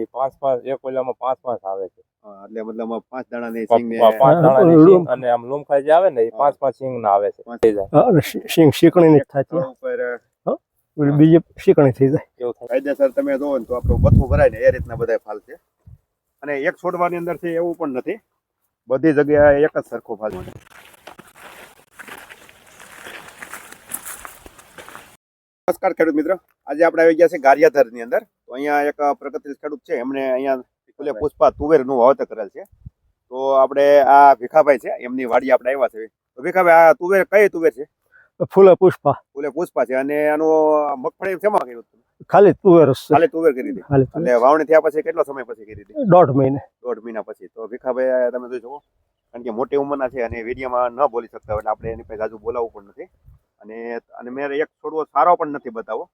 એ પાંચ પાંચ એક ઓલામાં પાંચ પાંચ આવે છે. એટલે મતલબ પાંચ દાણાની પા- સિંગ ને પાંચ દાણા દાણાની સિંગ અને આમ લૂમખાઈ જે આવે ને એ પાંચ પાંચ સિંગ ના આવે છે. શીંગ શીકણી ની થતી તળા ઉપર બીજી શીકણી થઈ જાય. એવું થાય. કાયદેસર તમે જોવો ને તો આપણું બથું ભરાય ને એ રીતના બધા ફાલ છે. અને એક છોડવાની અંદર છે એવું પણ નથી. બધી જગ્યાએ એક જ સરખો ફાલ છે. નમસ્કાર ખેડૂત મિત્રો. આજે આપણે આવી ગયા છે ગારિયાધરની અંદર. તો અહીંયા એક પ્રગતિશીલ ખેડૂત છે. એમણે અહીંયા ફૂલે પુષ્પા તુવેરનું વાવેતર કરેલ છે. તો આપણે આ ભીખાભાઈ છે. એમની વાડી આપણે આવ્યા છે તો ભીખાભાઈ આ તુવેર કઈ તુવેર છે? ફૂલે પુષ્પા. ફૂલે પુષ્પા છે. અને આનું મગફળી શેમાં કર્યું ખાલી તુવેર ખાલી તુવેર કરી દીધી. એટલે વાવણી થયા પછી કેટલો સમય પછી કરી દીધી? દોઢ મહિને. દોઢ મહિના પછી. તો ભીખાભાઈ તમે જોઈ શકો. કારણ કે મોટી ઉંમરના છે અને વિડીયોમાં ન બોલી શકતા એટલે આપણે એની પાસે આજુ બોલાવવું પણ નથી. અને અને મેં એક છોડવો સારો પણ નથી બતાવો.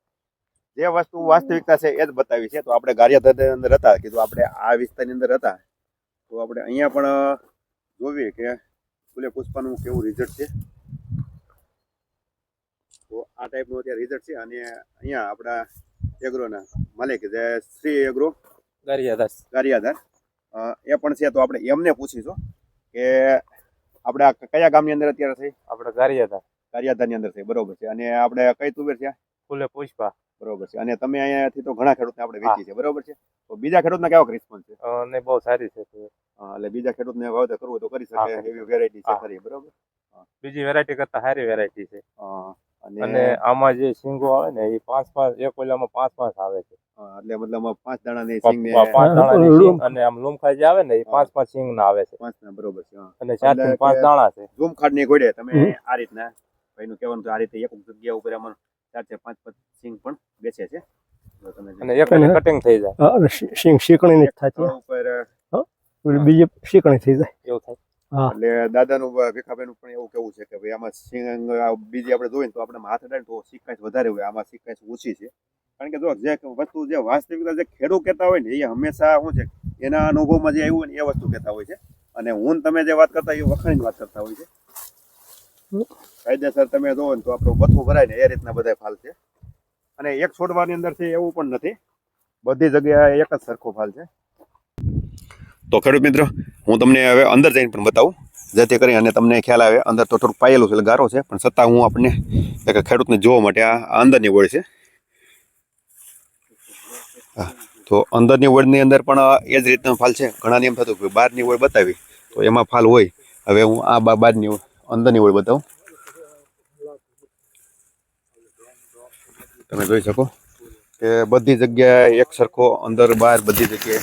જે વસ્તુ વાસ્તવિકતા છે એ જ બતાવી છે. તો આપણે ગારિયાધરની અંદર હતા કીધું આપણે આ વિસ્તારની અંદર હતા તો આપણે અહીંયા પણ જોઈએ કે ફૂલે પુષ્પાનું કેવું રિઝલ્ટ છે. તો આ ટાઈપનું અત્યારે રિઝલ્ટ છે અને અહીંયા આપણા એગ્રોના માલિક જે શ્રી એગ્રો ગારિયાધાર. ગારિયાધાર. એ પણ છે. તો આપણે એમને પૂછીશું કે આપણે કયા ગામની અંદર અત્યારે થઈ આપણે ગારિયાદાસ ગારિયાધારની અંદર છે બરોબર છે. અને આપણે કઈ તુવેર છે? ફૂલે પુષ્પા. બરોબર છે. અને તમે અહીંયાથી તો ઘણા ખેડૂતને આપણે વેચી છે બરોબર છે? તો બીજા ખેડૂતના કેવો રિસ્પોન્સ છે? અને બહુ સારી છે એટલે બીજા ખેડૂતને વાવેતર કરવું તો કરી શકે એવી વેરાયટી છે ખરી બરોબર? બીજી વેરાયટી કરતા સારી વેરાયટી છે. અને અને આમાં જે સિંગો આવે ને એ પાંચ પાંચ એક ઓલામાં પાંચ પાંચ આવે છે. એટલે મતલબ પાંચ દાણા ની સિંગ પાંચ દાણા સિંગ અને આમ લૂમખાઈ જે આવે ને એ પાંચ પાંચ સિંગ ના આવે છે. પાંચ ના બરોબર છે અને ચાર પાંચ દાણા છે. ઝૂમની ગોડે તમે આ રીતના ભાઈનું કહેવાનું તો આ રીતે એક જગ્યા ઉપર આમાં ચાર ચાર પાંચ પાંચ સિંગ પણ બેસે છે. અને એક કટિંગ થઈ જાય. અને શી- શીકણી ની ઉપર બીજી શીકણી થઈ જાય. એવું થાય. એટલે દાદાનું ભીખાભાઈનું પણ એવું કેવું છે કે ભાઈ આમાં સિંગ આ બીજી આપણે જોઈએ તો આપણે હાથ અડાડે તો સિકાઈસ વધારે હોય આમાં સિકાઈસ ઓછી છે. કારણ કે જો જે વસ્તુ જે વાસ્તવિકતા જે ખેડૂત કહેતા હોય ને એ હંમેશા શું છે એના અનુભવમાં જે આવ્યું હોય ને એ વસ્તુ કહેતા હોય છે. અને હું તમે જે વાત કરતા એ વખાણીની વાત કરતા હોય છે. કાયદેસર તમે જોવો ને તો આપણું બથું ભરાય ને એ રીતના બધા ફાલ છે. અને એક છોડવાની અંદર છે એવું પણ નથી. બધી જગ્યાએ એક જ સરખો ફાલ છે. તો ખેડૂત મિત્રો, હું તમને હવે અંદર જઈને પણ બતાવું. જેથી કરી અને તમને ખ્યાલ આવે, અંદર તો થોડુંક પાયેલું છે એટલે ગારો છે, પણ છતાં હું આપણને એક ખેડૂતને જોવા માટે આ અંદરની વડ છે. તો અંદરની વડની અંદર પણ એ જ રીતના ફાલ છે. ઘણાને એમ થતું કે બહારની વડ બતાવી, તો એમાં ફાલ હોય. હવે હું આ બહારની વડ- અંદરની ઓળ બતાવું. તમે જોઈ શકો કે બધી જગ્યાએ એક સરખો અંદર બહાર બધી જગ્યાએ.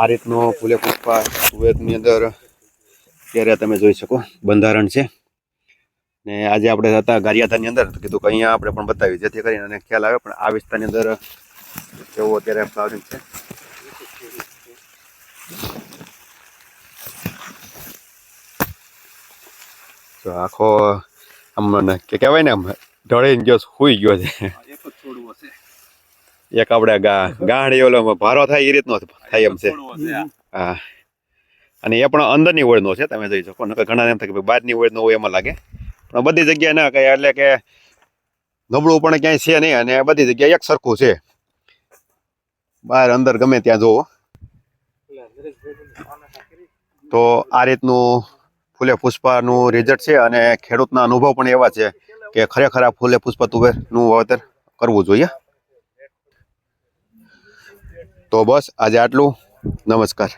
આ રીતનો ફૂલે પુષ્પા કુવેતની અંદર ત્યારે તમે જોઈ શકો. બંધારણ છે. ને આજે આપણે હતા ગારિયાતાની અંદર તો કીધું કે અહીંયા આપણે પણ બતાવી જેથી કરીને ખ્યાલ આવે, પણ આ વિસ્તારની અંદર કેવું અત્યારે ફ્લાવરિંગ છે. તો આખો આમ કે કહેવાય ને આમ ઢળીને ગયો સુઈ ગયો છે. એક આપણે ગા એવો ભારો થાય એ રીતનો થાય એમ છે. હા. અને એ પણ અંદરની ઓળનો છે તમે જોઈ શકો. નકર ઘણા એમ થાય કે બહારની ઓળનો હોય એમાં લાગે. પણ બધી જગ્યાએ ના કહે એટલે કે નબળું પણ ક્યાંય છે નહીં અને બધી જગ્યાએ એક સરખું છે. બહાર અંદર ગમે ત્યાં જોવો. તો આ રીતનું ફૂલે પુષ્પાનું રિઝલ્ટ છે અને ખેડૂતના અનુભવ પણ એવા છે કે ખરેખર આ ફૂલે પુષ્પા તુવેરનું વાવેતર કરવું જોઈએ. તો બસ આજે આટલું. નમસ્કાર.